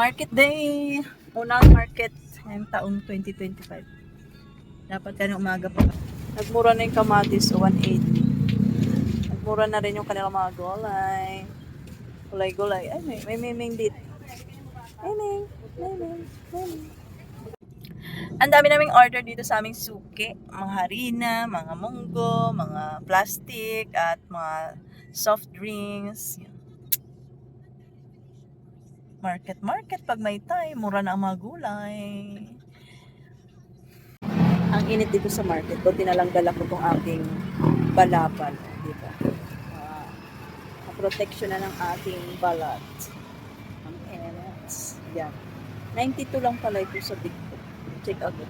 Market day! Unang market ngayong taong 2025. Dapat ka na umaga pa. Nagmura na yung kamatis, so 180. Nagmura na rin yung kanilang mga gulay. Gulay-gulay. Ay, may, may miming dito. Miming, miming, miming. Ang dami naming order dito sa aming suki. Mga harina, mga munggo, mga plastic, at mga soft drinks. Market, market. Pag may time, mura na ang mga gulay. Ang init dito sa market, buti na lang dala ko itong aking balaban. Diba? Uh, protection na ng ating balat. Ang init. Yan. 92 lang pala ito sa TikTok. Check out it.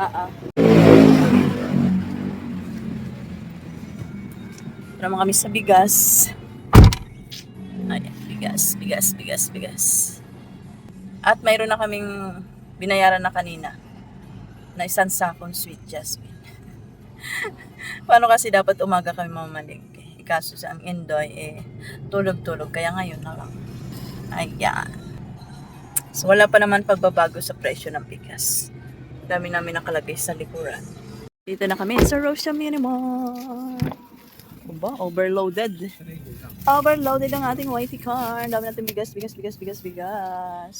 Ah, ah. Tara kami sa bigas. Ayan, bigas, bigas, bigas, bigas. At mayroon na kaming binayaran na kanina na isang sakong sweet jasmine. Paano kasi dapat umaga kami mamalingke? Ikaso sa Indoy, eh, tulog-tulog. Kaya ngayon na lang. Ayan. So, wala pa naman pagbabago sa presyo ng bigas. Dami namin nakalagay sa likuran. Dito na kami sa Rosia Minimum. Ba, overloaded. Overloaded ang ating wifey car. Dami natin bigas, bigas, bigas, bigas, bigas.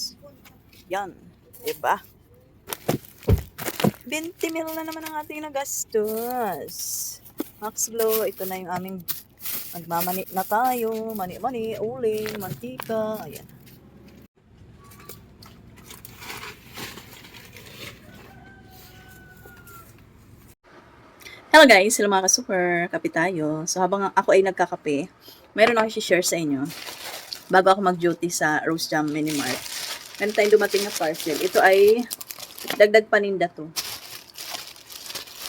Yan. Diba? 20 mil na naman ang ating nagastos. Max Glow, ito na yung aming magmamani na tayo. Mani-mani, uling, mantika. Ayan. Hello guys, sila mga ka-super, kape tayo. So habang ako ay nagkakape, meron ako i-share sa inyo. Bago ako mag-duty sa Rose Jam Mini Mart, meron tayong dumating na parcel. Ito ay dagdag paninda to.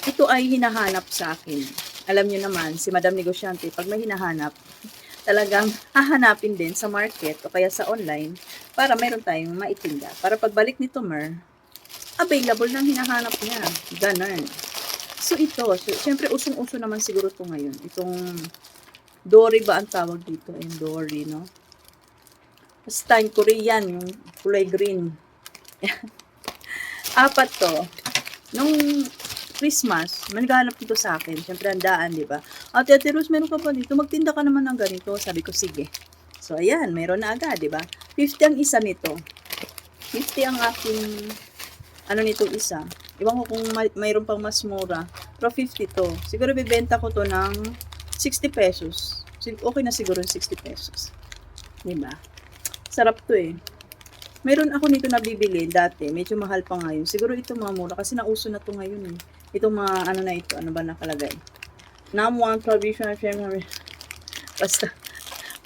Ito ay hinahanap sa akin. Alam niyo naman, si Madam Negosyante, pag may hinahanap, talagang hahanapin din sa market o kaya sa online para meron tayong maitinda. Para pagbalik ni Tomer, available ng hinahanap niya. Ganon. So ito, syempre usong-uso naman siguro to ngayon. Itong Dory ba ang tawag dito? Yung Dory, no? Basta yung Korean, yung kulay green. Apat to. Nung Christmas, manighanap dito sa akin. Syempre, handaan, di ba? Ate, Ate Rose, meron ka pa dito. Magtinda ka naman ng ganito. Sabi ko, sige. So, ayan, meron na agad, di ba? 50 ang isa nito. 50 ang aking, ano nitong isa. Iwan ko kung may, mayroon pang mas mura. Pero 50 to. Siguro bibenta ko to ng 60 pesos. Okay na siguro yung 60 pesos. Diba? Sarap to eh. Meron ako nito nabibili dati. Medyo mahal pa ngayon. Siguro ito mga mura kasi nauso na to ngayon eh. Itong mga ano na ito. Ano ba nakalagay? Nam one provision Basta,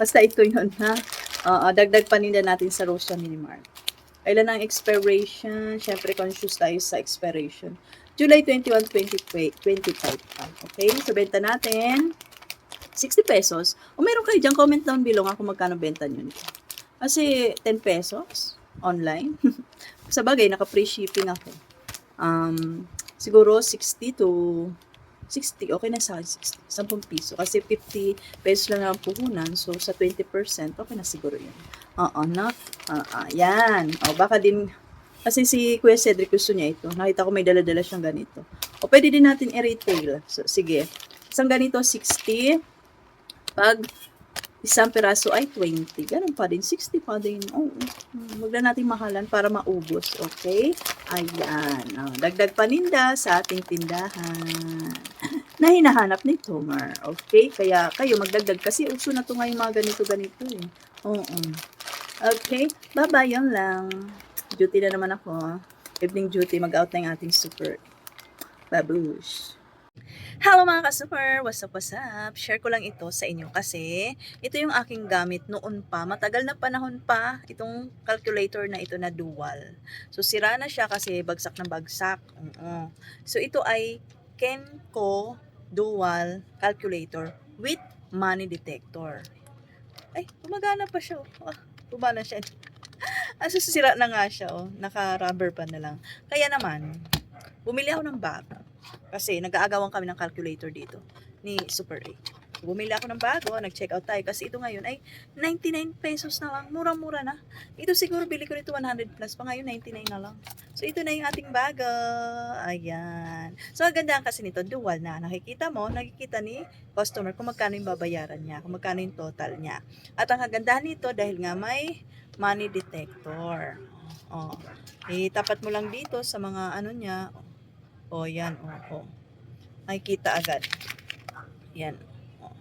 basta ito yun ha. Oo, dagdag paninda natin sa Rosia Minimart. Kailan ang expiration? Siyempre, conscious tayo sa expiration. July 21, 2025 pa. Okay? So, benta natin 60 pesos. O meron kayo dyan, comment down below nga kung magkano benta nyo nito. Kasi 10 pesos online. sa bagay, naka-free shipping ako. Um, siguro 60 to 60, okay na sa akin, 60, 10 piso. Kasi 50 pesos lang ang puhunan. So, sa 20%, okay na siguro yun. Oo. Uh, uh, yan. O, baka din, kasi si Kuya Cedric gusto niya ito. Nakita ko may dala-dala siyang ganito. O, pwede din natin i-retail. So, sige. Isang ganito, 60. Pag isang peraso ay 20. Ganun pa din. 60 pa din. Oo. Huwag na natin mahalan para maubos. Okay? Ayan. O, dagdag paninda sa ating tindahan na hinahanap ni Tomer. Okay? Kaya kayo magdagdag kasi uso na to ngayon mga ganito-ganito eh. Oo. Okay? Bye-bye. Yan lang. Duty na naman ako. Evening duty. Mag-out na yung ating super babush. Hello mga ka-super! What's up, what's up? Share ko lang ito sa inyo kasi ito yung aking gamit noon pa. Matagal na panahon pa itong calculator na ito na dual. So sira na siya kasi bagsak na bagsak. Oo. So ito ay Kenko dual calculator with money detector. Ay, gumagana pa siya. Oh. Ah, gumana siya. Aso sira na nga siya. Oh. Naka-rubber pa na lang. Kaya naman, bumili ako ng bago. Kasi nag-aagawan kami ng calculator dito ni Super 8. Bumili ako ng bago, nag-check out tayo kasi ito ngayon ay 99 pesos na lang. Murang-mura na. Ito siguro bili ko nito 100 plus pa ngayon 99 na lang. So ito na yung ating bago. Ayan. So ang ganda kasi nito, dual na. Nakikita mo, nakikita ni customer kung magkano yung babayaran niya, kung magkano yung total niya. At ang kagandahan nito dahil nga may money detector. Oh. Itapat mo lang dito sa mga ano niya. Oh, yan. Oh, oh. Makikita agad. Yan. Oh.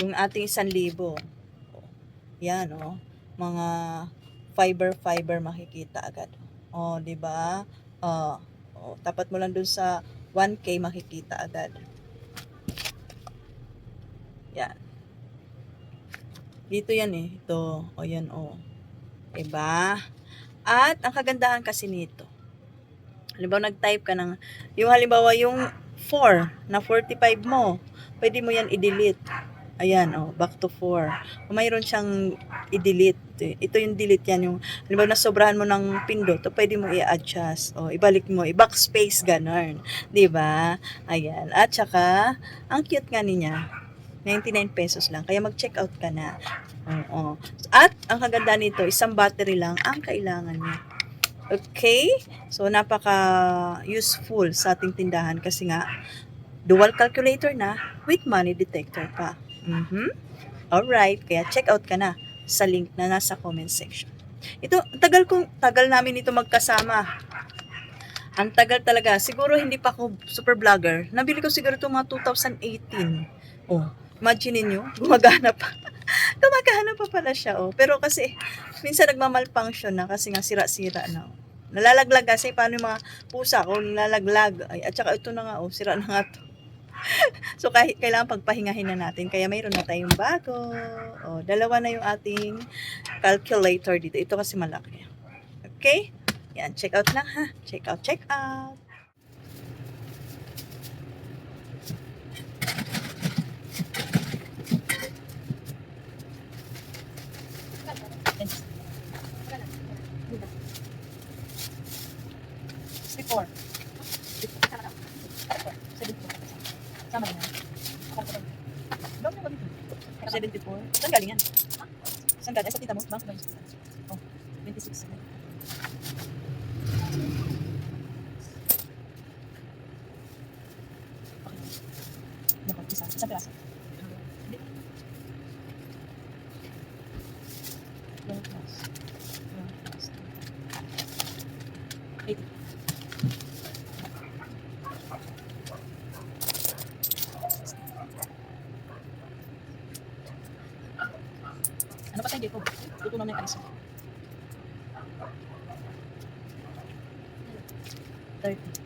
Yung ating 1,000. Oh. Yan, oh. Mga fiber fiber makikita agad. Oh, 'di ba? Oh, oh, tapat mo lang dun sa 1K makikita agad. Yan. Dito yan eh. Ito. O yan o. Diba? At ang kagandahan kasi nito. Halimbawa nag-type ka ng, yung halimbawa yung 4 na 45 mo, pwede mo yan i-delete. Ayan, oh, back to 4. Kung mayroon siyang i-delete, ito yung delete yan, yung, halimbawa na sobrahan mo ng pindot, to pwede mo i-adjust. O, ibalik mo, i-backspace, ganun. ba Ayan. At saka, ang cute nga niya, 99 pesos lang. Kaya mag-check out ka na. Oo. At, ang kaganda nito, isang battery lang ang kailangan niya. Okay? So, napaka-useful sa ating tindahan kasi nga, dual calculator na with money detector pa. Mhm. Alright, kaya check out ka na sa link na nasa comment section. Ito, tagal kong, tagal namin ito magkasama. Ang tagal talaga. Siguro hindi pa ako super vlogger. Nabili ko siguro ito mga 2018. Oh, imagine niyo, gumagana pa. Gumagana pa pala siya, oh. Pero kasi, minsan nagmamalfunction na kasi nga sira-sira na. Oh. Nalalaglag kasi paano yung mga pusa ko nalalaglag. Ay, at saka ito na nga, oh, sira na nga to. so, kahit, kailangan pagpahingahin na natin. Kaya mayroon na tayong bago. Oh, dalawa na yung ating calculator dito. Ito kasi malaki. Okay? Yan, check out lang ha. Check out, check out. 74. Saan galing yan? Saan galing? Sa tita mo. Bounce bounce. Oh, 26. Nako, isa. Isang piraso. Eight. Ano pa tayo dito? Tutunan na yung alis. 30.